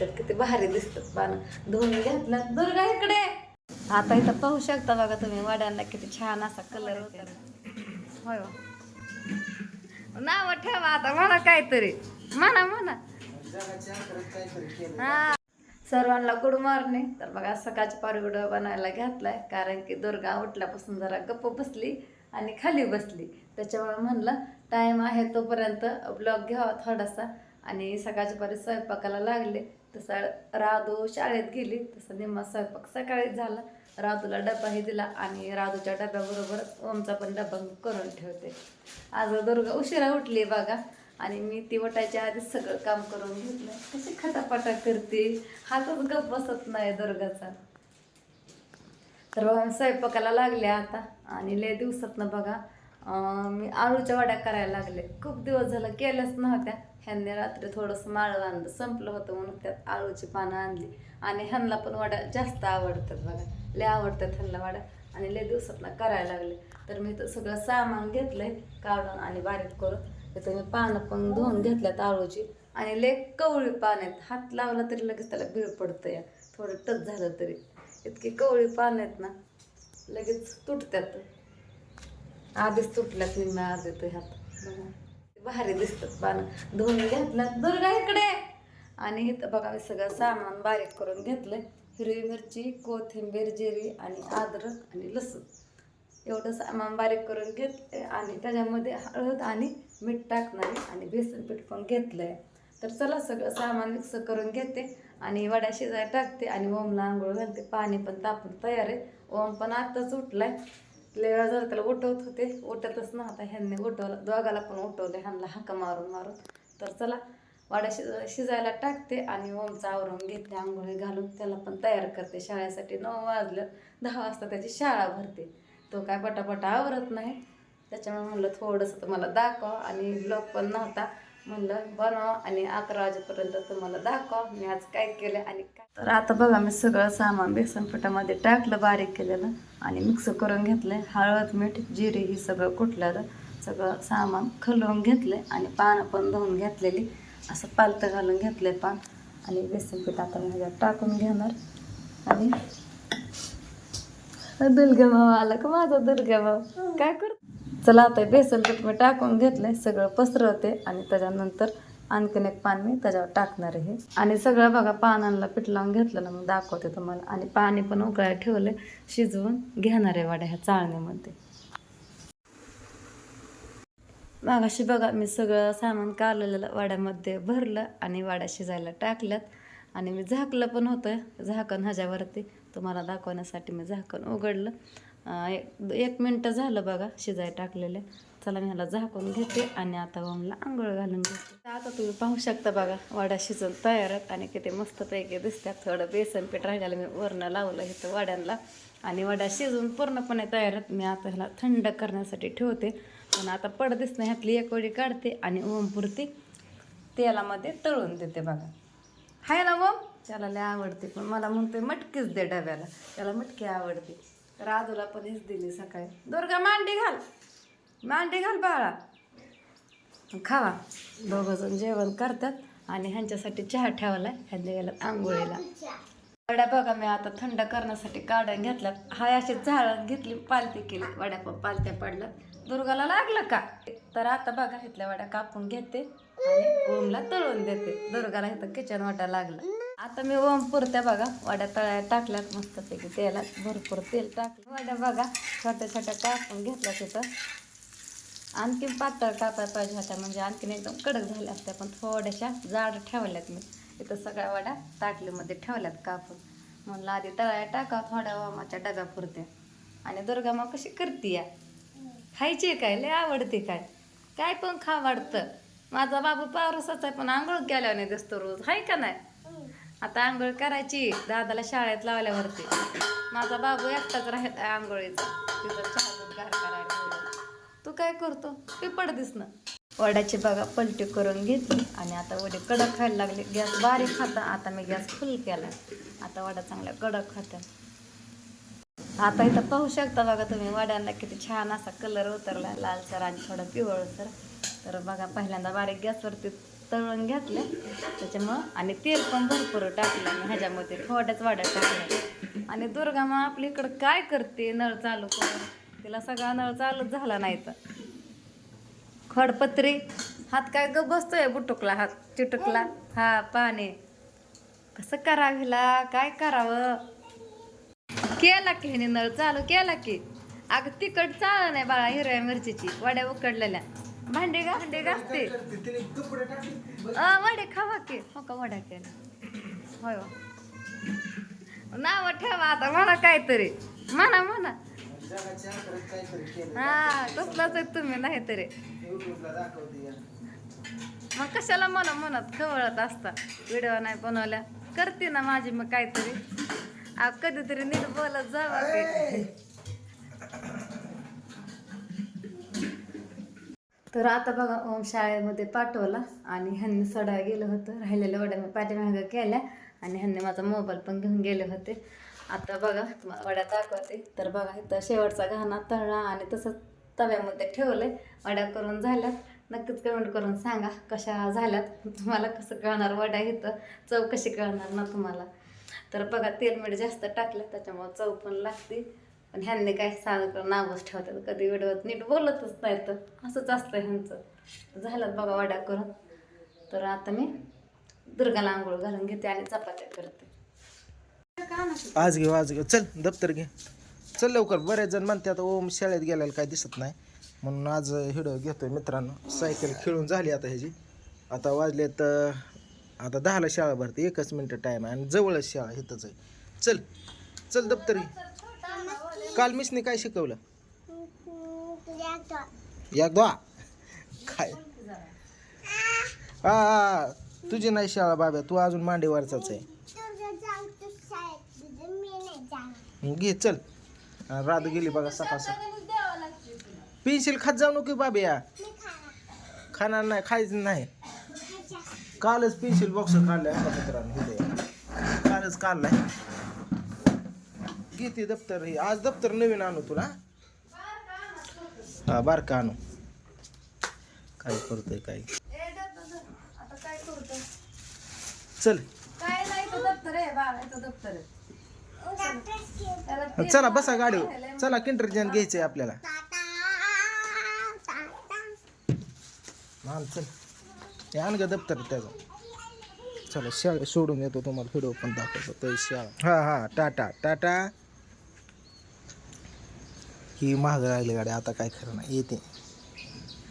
दिसतात किती भारी दिसतात. पानं धुवून घेतलं दुर्गा इकडे. आता इथं पाहू शकता बघा तुम्ही वड्यांना किती छान असा कलर होता. होय हो. नाव ठेवा आता म्हणा काहीतरी. म्हणा म्हणा. हा. सर्वांना गुड मॉर्निंग तर बघा सकाळची पारगुड बनायला घातलाय. कारण की दुर्गा उठल्यापासून जरा गप्प बसली आणि खाली बसली. त्याच्यामुळे म्हणलं टाइम आहे तोपर्यंत ब्लॉग घ्यावा थोडासा. आणि सकाळच्या पारी स्वयंपाकाला लागले. तसा राधू शाळेत गेली तसं निम्मा स्वयंपाक सकाळीच झाला. राधूला डबाही दिला आणि राधूच्या डब्याबरोबर ओमचा पण डबा करून ठेवते. आज दुर्गा उशिरा उठली बघा आणि मी ती वटायच्या आधी सगळं काम करून घेतलं. कशी खटापटा करते? हातच गप बसत नाही दुर्गाचा. तर बघा मी स्वयंपाकाला लागले आता आणि लय दिवसातनं बघा मी आळूच्या वड्या करायला लागले. खूप दिवस झालं केल्याच नव्हत्या. ह्यांनी रात्री थोडंसं माळं आणलं. संपलं होतं म्हणून त्यात आळूची पानं आणली. आणि ह्यांना पण वड्या जास्त आवडतात बघा. लय आवडतात ह्यांना वड्या आणि लय दिवसातनं करायला लागले. तर मी तर सगळं सामान घेतलंय काढून आणि बारीक करून. तिथं मी पानं पण धुवून घेतल्यात आळूची. आणि लय कवळी पान आहेत. हात लावला तरी लगेच त्याला बीळ पडतं या थोडं टच झालं तरी. इतकी कवळी पान आहेत ना लगेच तुटतात आधीच तुटल्यात मी आज तर ह्यात. बघा. भारी दिसतात पानं धुवून घेतलं. दुर्गा इकडे. आणि इथं बघा मी सगळं सामान बारीक करून घेतलंय. हिरवी मिरची कोथिंबीर जिरी आणि अद्रक आणि लसूण. एवढं सामान बारीक करून घेतलंय आणि त्याच्यामध्ये हळद आणि मीठ टाकणार आहे आणि बेसन पीठ पण घेतलंय. तर चला सगळं सामान मिक्स करून घेते आणि वड्या शिजायला टाकते आणि ओमला आंघोळ घालते. पाणी पण तापून तयार आहे. ओम पण आत्ताच उठलाय. लेळा वेळा झाला त्याला उठवत होते. उठतच नव्हता ह्यांनी उठवलं दोघाला पण उठवले ह्यांना हाका मारून मारून. तर चला वाड्या शिज शिजायला टाकते आणि ओमचं आवरून घेते आंघोळी घालून. त्याला पण तयार करते. शाळेसाठी नऊ वाजलं दहा वाजता त्याची शाळा भरते. तो काय पटापटा आवरत नाही. त्याच्यामुळे म्हणलं थोडंसं तुम्हाला दाखवा. आणि ब्लॉग पण नव्हता. म्हणलं बनवा आणि अकरा वाजेपर्यंत तुम्हाला दाखवा मी आज काय केलं आणि काय तर आता बघा मी सगळं सामान बेसन पिठामध्ये टाकलं बारीक केलेलं आणि मिक्स करून घेतलं हळद मीठ जिरे ही सगळं कुठलेलं सगळं सामान खलवून घेतलंय आणि पानं पण धुवून घेतलेली. असं पालतं घालून घेतलंय पान आणि बेसन पीठ आता माझ्या ह्याच्यात टाकून घेणार आणि दुर्गा भाऊ आला का? माझा दुर्गा भाऊ. काय करतो? चला आता बेसन पीठ मी टाकून घेतलंय. सगळं पसरवते आणि त्याच्यानंतर आणखीन एक पान मी त्याच्यावर टाकणार आहे. आणि सगळं बघा पानांना पीठ लावून घेतलं ना मग दाखवते तुम्हाला. आणि पाणी पण उकळायला ठेवले शिजवून घेणार आहे वाड्या ह्या चाळणीमध्ये. मागाशी बघा मी सगळं सामान काढलेलं वाड्यामध्ये भरलं आणि वाड्या शिजायला टाकल्यात. आणि मी झाकलं पण होतं. झाकण ह्याच्यावरती तुम्हाला दाखवण्यासाठी मी झाकण उघडलं. एक एक मिनटं झालं बघा शिजायला टाकलेले. चला मी ह्याला झाकून घेते आणि आता ओमला आंघोळ घालून घेते. आता तुम्ही पाहू शकता बघा वडा शिजून तयार आहेत आणि किती मस्तपैकी दिसतात. थोडं बेसन पीठ राहिलेलं मी वरणं लावलं इथं वड्यांना आणि वडा शिजून पूर्णपणे तयार आहेत. मी आता ह्याला थंड करण्यासाठी ठेवते. पण आता पड नाही ह्यातली एक वडी काढते आणि ओमपुरती तेलामध्ये तळून देते बघा. हाय ना वम त्याला लय आवडते पण मला म्हणते मटकीच दे डब्याला. त्याला मटकी आवडते. तर आजूला पण हीच दिली सकाळी. दुर्गा मांडी घाल. मांडी घाल बाळा. खावा. दोघंजण जेवण करतात आणि ह्यांच्यासाठी चहा ठेवायला ह्यांच्या गेला आंघोळीला. वड्या बघा मी आता थंड करण्यासाठी काढून घेतल्यात. हाय अशी झाडं घेतली पालती केली. वड्या पण पालत्या पडल्यात. दुर्गाला लागलं का? तर आता बघा इथल्या वड्या कापून घेते आणि ओमला तळून देते. दुर्गाला इथं किचन वाटा लागलं. आता मी ओम पुरत्या बघा वड्या तळ्या टाकल्यात मस्तपैकी तेलात. भरपूर तेल टाकलं. वड्या बघा छोट्या छोट्या कापून घेतल्या तिथं आणखीन पातळ कापायला पाहिजे होत्या म्हणजे आणखीन एकदम कडक झाल्या असत्या पण थोड्याशा जाड ठेवल्यात मी. इथं सगळ्या वड्या ताटलीमध्ये ठेवल्यात कापून. म्हणलं आधी तळ्या टाका थोड्या वामाच्या डगा पुरत्या. आणि दुर्गा मग कशी करते या? खायची काय? लय आवडते काय? काय पण खा वाटतं. माझा बाबू पावरसाचा आहे पण आंघोळ केल्याने दिसतो रोज. हाय का नाही? आता आंघोळ करायची. दादाला शाळेत लावल्यावरती. माझा बाबू एकटाच राहत आहे आंघोळीचा. तिथं चहा गार करायला तू काय करतो? पिपड दिसणं वड्याची बघा पलटी करून घेतली आणि आता वडे कडक खायला लागले. गॅस बारीक खाता. आता मी गॅस फुल केला. आता वडा चांगल्या कडक खात्या आता इथं पाहू शकता बघा तुम्ही वड्यांना किती छान असा कलर उतरला. लालसर आणि थोडा पिवळसर. तर बघा पहिल्यांदा बारीक गॅसवरती तळून घातलं. त्याच्यामुळं आणि तेल पण भरपूर टाकलं आणि ह्याच्यामध्ये थोड्याच वाड्यात टाकल्या आणि दुर्गा मग आपल्या इकडं काय करते? नळ चालू करून. तिला सगळा नळ चालूच झाला नाही तर. खडपत्री. हात काय ग बसतोय बुटुकला हात चिटुकला. हा पाणी. कसं करावीला? काय करावं? केला की ह्याने नळ चालू केला की. अगं तिकट चालू नाही बाळा हिरव्या मिरचीची. वड्या उकडलेल्या. भांडे गा भांडे घासते. अ वडे खावा की. हो का वड्या केल्या होय हो. नाव ठेवा आता म्हणा काहीतरी. म्हणा म्हणा. हा तसलाच आहे तुम्ही नाहीतरी. मग कशाला मला म्हणत खवळत असता? व्हिडिओ नाही बनवल्या. करते ना माझी मग काहीतरी. आ, कधीतरी नीट बोलत जावा तर आता बघा ओम शाळेमध्ये पाठवला आणि ह्यांनी सडा गेलं होतं राहिलेल्या वड्या पाठीमागं केल्या आणि ह्यांनी माझा मोबाईल पण घेऊन गेले होते. आता बघा तुम्हाला वड्या दाखवते. तर बघा इथं शेवटचा घाणा तळा आणि तसंच तव्यामध्ये ठेवलंय. वड्या करून झाल्यात. नक्कीच कमेंट करून सांगा कशा झाल्यात. तुम्हाला कसं कळणार वड्या इथं? चव कशी कळणार ना तुम्हाला? तर बघा तेल मीठ जास्त टाकलं त्याच्यामुळं चव पण लागते. पण ह्यांनी काय साधं नावच ठेवतात. कधी व्हिडिओत नीट बोलतच नाही तर असंच असतं ह्यांचं. झालं बघा वड्या करून. तर आता मी दुर्गाला आंघोळ घालून घेते आणि चपात्या करते. आज घेऊ आज घेऊ. चल दप्तर घे. चल लवकर. बरेच जण म्हणतात ओम शाळेत गेल्याला काय दिसत नाही. म्हणून आज हिडो घेतोय मित्रांनो. सायकल खेळून झाली आता ह्याची. आता वाजले तर आता दहाला शाळा भरते. एकच मिनटं टाईम आहे आणि जवळच शाळा इथंच आहे. चल चल दप्तर घे. काल मिसने काय शिकवलं? या द्वा काय? हा तुझी नाही शाळा बाब्या तू अजून मांडीवरचाच आहे. घे चल. रात गेली बघा सकाळ पेन्सिल खात जाऊ नको बाब्या. खाणार नाही खायचं नाही. कालच पेन्सिल बॉक्स काढलाय कालच काढलाय. घेते दप्तर हे आज दप्तर नवीन आणू तुला. हा बारका आणू. काय करतोय काय? चल. ते- चला. बसा गाडीवर. चला किंटरजन घ्यायचंय आपल्याला. मान चल. हे आण ग दप्तर त्याचं. चला शाळा सोडून येतो तुम्हाला व्हिडिओ पण दाखवतो. ते शाळा हा हा टाटा टाटा. ही महाग राहिली गाडी आता काय खरं नाही. येते.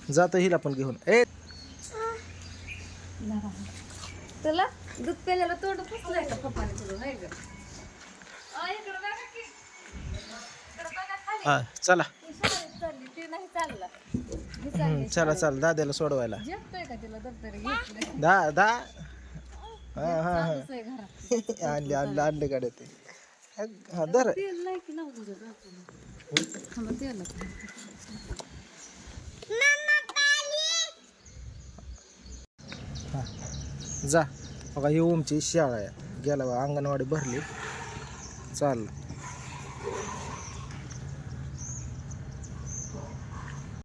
जातो हिला पण घेऊन. ए! तुला दूध पेल्याला तोंड फसलंय का पप्पाने तुझं नाही ग अ, इकडं बघा की. इकडं बघा खाली. हा चला. ती शाळेत चालली ती नाही चालला. मी हम्म, चालली चला चला. दाद्याला सोडवायला. झेपतोय का तिला दप्तर घेतलं दा दा. हा हा हा घरात. आणले आणले आणले गाड्या ते. हा दर. तेल नाही की तुझं. जा. बघा ही ओमची शाळा आहे. गेला बा अंगणवाडी भरली. चाललं.